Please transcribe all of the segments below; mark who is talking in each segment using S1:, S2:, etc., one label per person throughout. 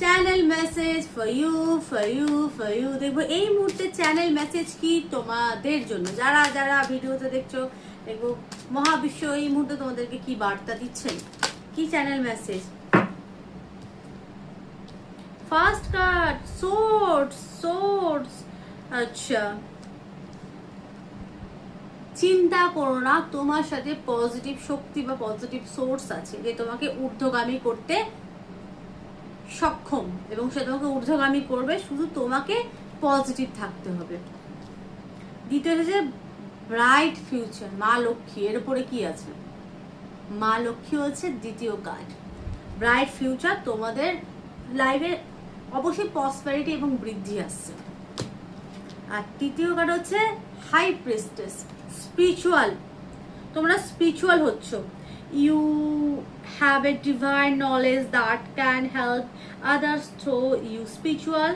S1: Channel message for you for you for you দেখব এই মুহূর্তে চ্যানেল মেসেজ কি তোমাদের জন্য? যারা যারা ভিডিওতে দেখছ, দেখব মহাবিশ্ব এই মুহূর্তে তোমাদেরকে কি বার্তা দিচ্ছেন কি channel message first card source source আচ্ছা। চিন্তা করো না, তোমার সাথে পজিটিভ শক্তি বা পজিটিভ সোর্স আছে, যে তোমাকে ঊর্ধ্বগামী করতে সক্ষম এবং সে তোমাকে ঊর্ধ্বগামী করবে, শুধু তোমাকে পজিটিভ থাকতে হবে। দ্বিতীয় হচ্ছে ব্রাইট ফিউচার মা লক্ষ্মী, এর উপরে কি আছে? মা লক্ষ্মী হচ্ছে দ্বিতীয় কার্ড ব্রাইট ফিউচার তোমাদের লাইফে অবশ্যই প্রসপারিটি এবং বৃদ্ধি আসছে। আর তৃতীয় কার্ড হচ্ছে হাই প্রেস্টেস স্পিরিচুয়াল তোমরা স্পিরিচুয়াল হচ্ছ। You have a divine knowledge that can help others through you spiritual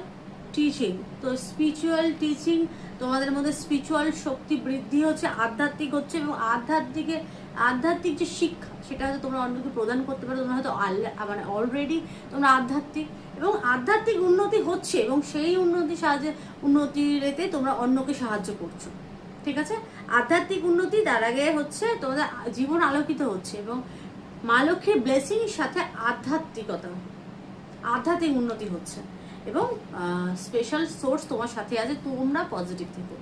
S1: teaching তো স্পিরিচুয়াল টিচিং তোমাদের মধ্যে স্পিরিচুয়াল শক্তি বৃদ্ধি হচ্ছে, আধ্যাত্মিক হচ্ছে, এবং আধ্যাত্মিকে, আধ্যাত্মিক যে শিক্ষা, সেটা হয়তো তোমরা অন্যকে প্রদান করতে পারো, তোমরা হয়তো মানে অলরেডি তোমরা আধ্যাত্মিক, এবং আধ্যাত্মিক উন্নতি হচ্ছে, এবং সেই উন্নতি সাহায্যে, উন্নতির এতে তোমরা অন্যকে সাহায্য করছ। ঠিক আছে? আধ্যাত্মিক উন্নতি তার আগে হচ্ছে তোমাদের জীবন আলোকিত হচ্ছে এবং মা লক্ষ্মীর ব্লেসিংয়ের সাথে আধ্যাত্মিকতা। আধ্যাত্মিক উন্নতি হচ্ছে এবং স্পেশাল সোর্স তোমার সাথে আছে, তোমরা পজিটিভ থেকো।